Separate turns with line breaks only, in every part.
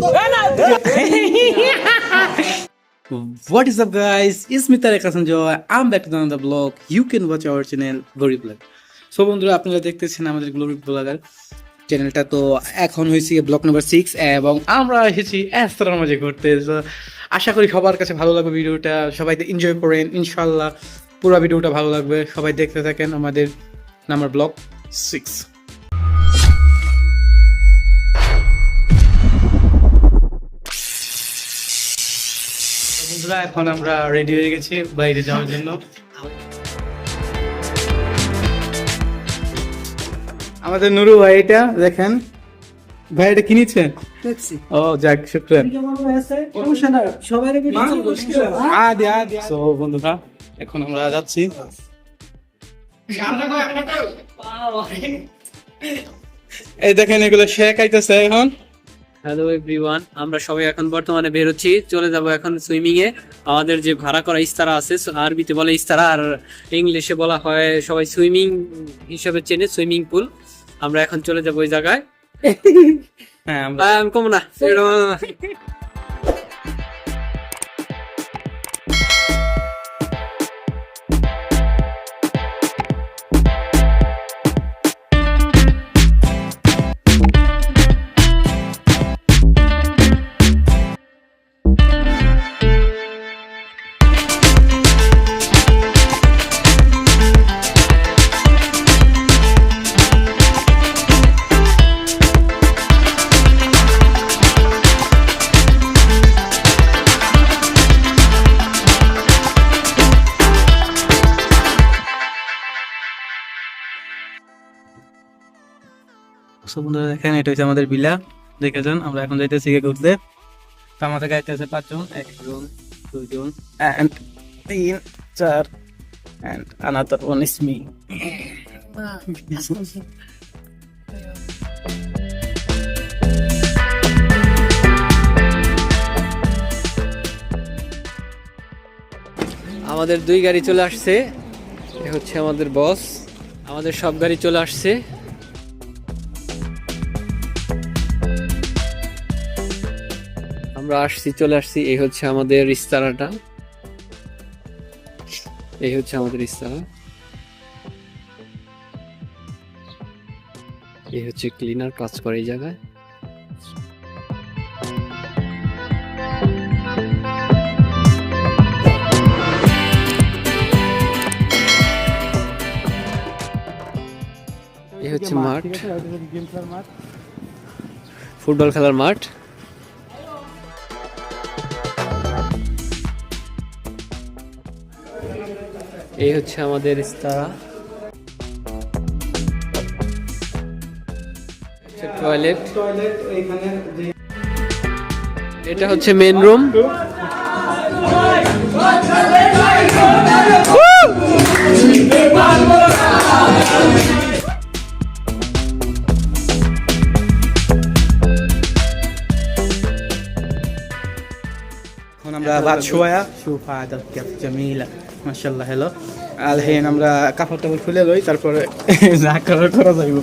What is up, guys? It's me Tarek Hassan Joy. I'm back to another vlog. You can watch our channel Glory Blog. So বন্ধুরা আপনারা দেখতেছেন আমাদের glory blogger চ্যানেলটা তো এখন হয়েছে ব্লগ নাম্বার সিক্স এবং আমরা এসেছি এস্তরার মাঝে ঘুরতে আশা করি সবার কাছে ভালো লাগবে ভিডিওটা সবাই এনজয় করেন ইনশাল্লাহ পুরো ভিডিওটা ভালো লাগবে সবাই দেখতে থাকেন আমাদের নাম্বার ব্লগ সিক্স বন্ধুরা এখন আমরা রেডি হয়ে গেছি বাইরে যাওয়ার জন্য। আমাদের নুরু ভাই এটা দেখেন। ভাই এটা কিনেছে ও যাক শুক্রান আদি আদি সো বন্ধুরা এখন আমরা যাচ্ছি। এই দেখেন এগুলো শেখ আইতেছে এখন।
হ্যালো এভরিওয়ান আমরা সবাই এখন বর্তমানে বেরোচ্ছি চলে যাব এখন সুইমিং এ। আমাদের যে ভাড়া করা ইস্তারা আছে আরবিতে বলে ইস্তারা আর ইংলিশে বলা হয় সবাই সুইমিং হিসেবে চেনে সুইমিং পুল আমরা এখন চলে যাব ওই জায়গায়।
হ্যাঁ আমরা
আহ,
বন্ধুরা দেখেন, এটা হচ্ছে আমাদের বিলা। দেখেছেন আমরা এখন যাইতেছি গিয়ে ঘুরতে। তো আমাদের গাড়িতে আছে পাঁচজন, একজন, দুইজন অ্যান্ড তিন, চার and another one is me
আমাদের দুই গাড়ি চলে আসছে। হচ্ছে আমাদের বস আমাদের সব গাড়ি চলে আসছে। আমরা আসছি চলে আসছি এই হচ্ছে আমাদের ইস্তারাটা। এই হচ্ছে আমাদের ইস্তারা। এই হচ্ছে ক্লিনার কাজ করে এই জায়গায়। এই হচ্ছে মাঠ ফুটবল খেলার মাঠ। এই হচ্ছে আমাদের ইস্তারা। টয়লেট এটা হচ্ছে মেন রুম
ভাত শোয়া সুফা জামিলা মাশাআল্লাহ হ্যালো আলহেন আমরা কাপড় টাপড় খুলে লই তারপরে যা করার করা যাইব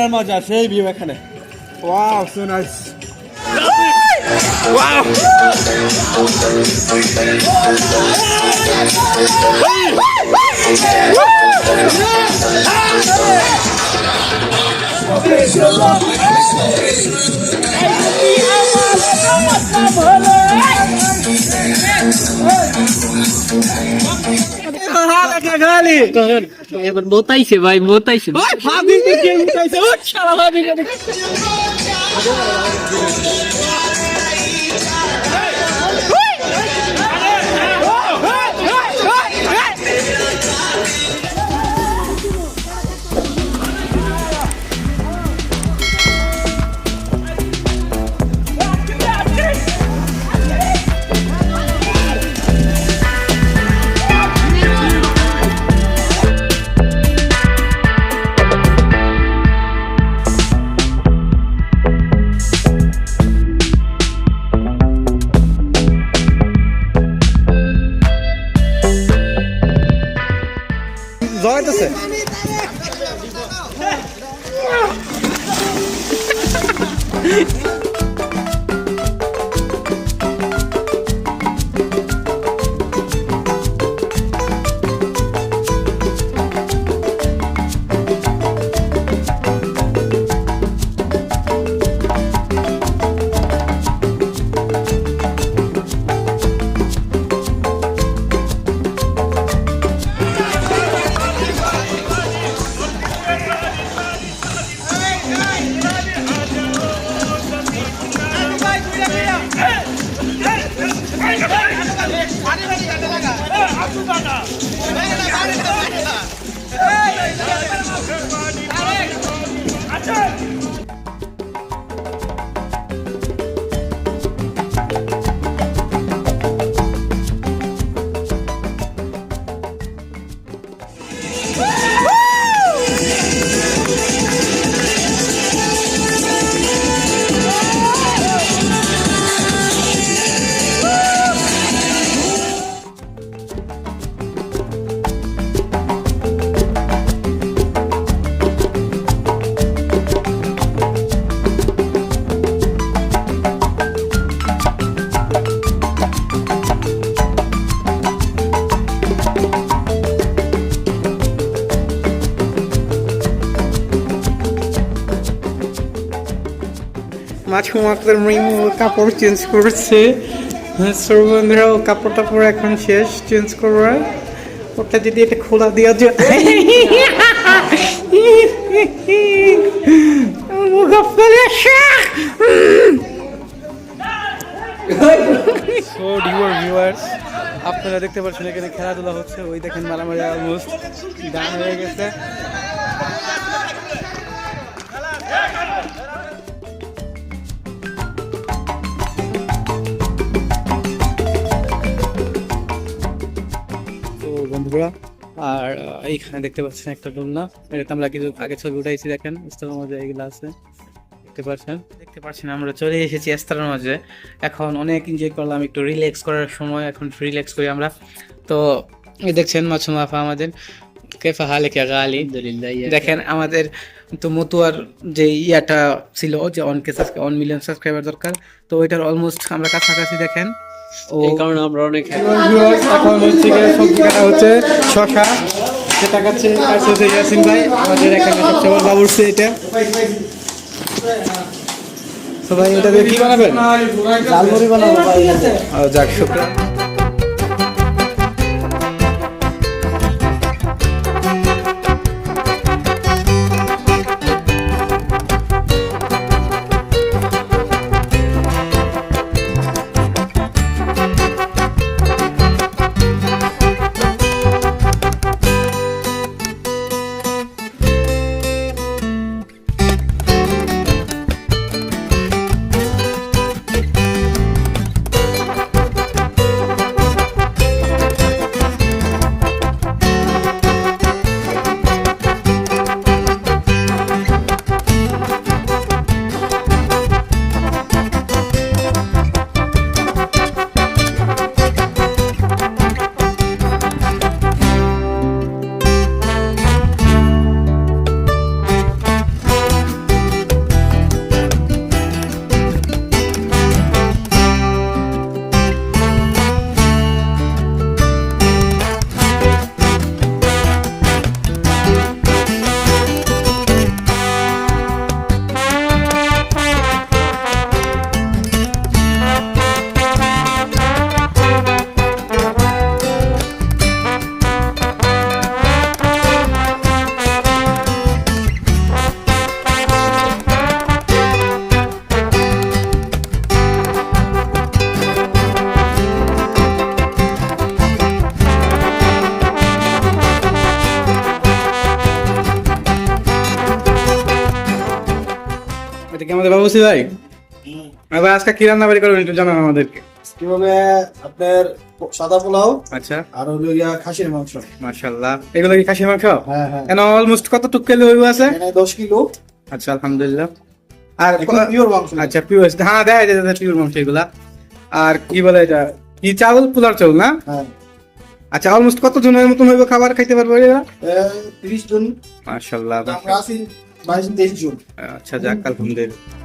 লেভেলের মজা সেই ভিউ এখানে ওয়াও সো নাইস
এবার মোতাইছে ভাই মোতাইছে
ভাবি আছে মাঝে মাত্র মৃমু কাপড় চেঞ্জ করছে। সৌবন্ধরাও কাপড় টাপড় এখন শেষ, চেঞ্জ করবে। ওটা যদি এটা খোলা দেওয়া যায়। সো ডিওর ভিউয়ার্স আপনারা দেখতে পাচ্ছেন এখানে খেলাধুলা হচ্ছে। ওই দেখেন মারামারি অলমোস্ট গান হয়ে গেছে। বন্ধুরা আর এইখানে দেখতে পাচ্ছেন একটা দোলনা এটা আমরা কিছু আগে ছবি উঠাইছি দেখেন ইস্তার মধ্যে এগুলো আছে। দেখতে পাচ্ছেন? দেখতে পাচ্ছেন আমরা চলে এসেছি ইস্তার মাঝে এখন অনেক এনজয় করলাম একটু রিল্যাক্স করার সময় এখন রিল্যাক্স করি আমরা। তো এই দেখছেন মাছু মাফা আমাদের। কেফা হালে কে গালি? দেখেন আমাদের তো মতুয়ার যে ইয়াটা ছিল যে on K on million subscriber দরকার। তো ওইটার অলমোস্ট আমরা কাছাকাছি দেখেন।
এই কারণে আমরা অনেক
এখন হচ্ছে গিয়ে সবজি কাটা হচ্ছে শশা সেটা কাছে কাছে ইয়াসিন ভাই আমাদের এখানে সবচেয়ে বড় বাবুর্চি এটা। তো ভাই এটা দিয়ে কি বানাবেন?
ঝালমুড়ি বানাবো ভাই
যাক শুক্রান কি আমাদের বাবুসি ভাই? এবার আজকে কি রান্না বাড়ি করবেন একটু জানান আমাদেরকে।
কীভাবে আপনার সাদা পোলাও
আচ্ছা।
আর হলো গিয়া খাসির মাংস।
মাশাআল্লাহ। এগুলো কি খাসি মাংস?
হ্যাঁ হ্যাঁ।
এন অলমোস্ট কত টুক কেলে হইব আছে?
এখানে দশ কিলো।
আচ্ছা আলহামদুলিল্লাহ। আর
পিওর মাংস।
আচ্ছা পিওর হ্যাঁ দেখা যায় পিওর মাংস এগুলা। আর কি বলে এটা? কি চাউল? পোলার চাউল না?
হ্যাঁ।
আচ্ছা অলমোস্ট কত জনের মতন হইব খাবার খাইতে পারব এরা?
তিরিশ জন।
মাশাআল্লাহ
আমরা আছি বাইশ তেইশ জন
আচ্ছা যাক আলহামদুলিল্লাহ ঝুলাইয়া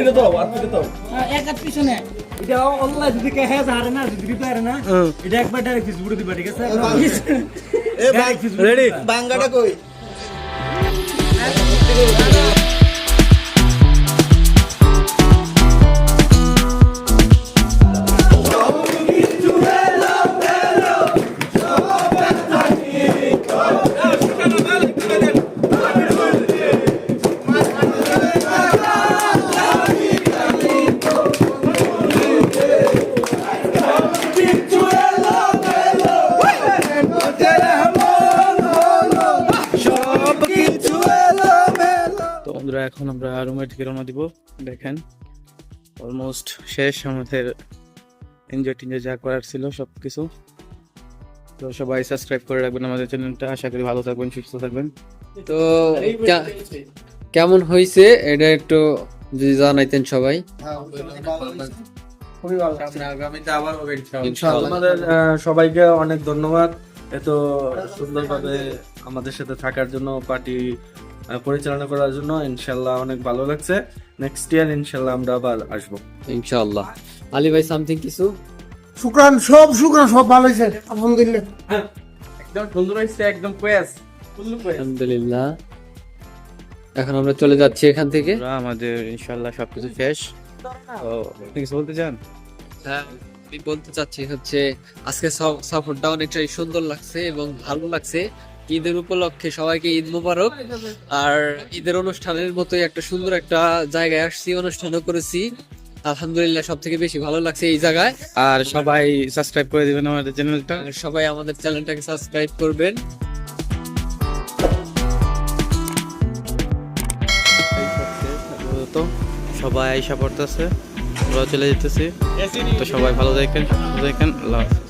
এলা দাও তো আর তুই দাও।
এক হাত পিছনে।
এটা অনলাইন যদি কে হ্যাঁ হারে না যদি পারে না এটা একবার ডাইরেক্ট ফেসবুকে দিবা ঠিক আছে? এ ভাই। রেডি বাঙ্গাটা কই?
অলমোস্ট শেষ আমাদের এনজয় টেনজয় যা করার ছিল সব কিছু তো সবাই সাবস্ক্রাইব করে রাখবেন আমাদের চ্যানেলটা আশা করি ভালো থাকবেন সুস্থ থাকবেন।
তো কেমন হয়েছে? এটা একটু যদি জানাইতেন সবাই। ইনশাআল্লাহ।
আমাদের আহ, সবাইকে অনেক ধন্যবাদ। এত সুন্দরভাবে আমাদের সাথে থাকার জন্য পার্টি পরিচালনা করার জন্য ইনশাল্লাহ অনেক ভালো লাগছে। নেক্সট ইয়ার ইনশাল্লাহ আমরা আবার আসব।
ইনশাআল্লাহ। আলী ভাই সামথিং কিছু?
শুক্রান সব শুক্রান সব ভালো হয়েছে। আলহামদুলিল্লাহ।
একদম সুন্দর হয়েছে একদম কোয়াস
আলহামদুলিল্লাহ। এখন আমরা চলে যাচ্ছি এখান থেকে।
আমাদের ইনশাল্লাহ সবকিছু শেষ ও আপনি কিছু বলতে চান?
হ্যাঁ আমি বলতে চাচ্ছি হচ্ছে আজকে সফরটা অনেকটাই সুন্দর লাগছে এবং ভালো লাগছে। ঈদের উপলক্ষে সবাইকে ঈদ মোবারক। আর ঈদের অনুষ্ঠানের মতোই একটা সুন্দর একটা জায়গায় আসছি অনুষ্ঠানও করেছি। আলহামদুলিল্লাহ সব থেকে বেশি ভালো লাগছে এই জায়গায়।
আর সবাই সাবস্ক্রাইব করে দিবেন আমাদের চ্যানেলটা।
সবাই আমাদের চ্যানেলটাকে সাবস্ক্রাইব করবেন।
তো সবাই আইসা পড়তেছে আমরা চলে যেতেছি। তো সবাই ভালো দেখেন দেখেন আল্লাহ হাফেজ।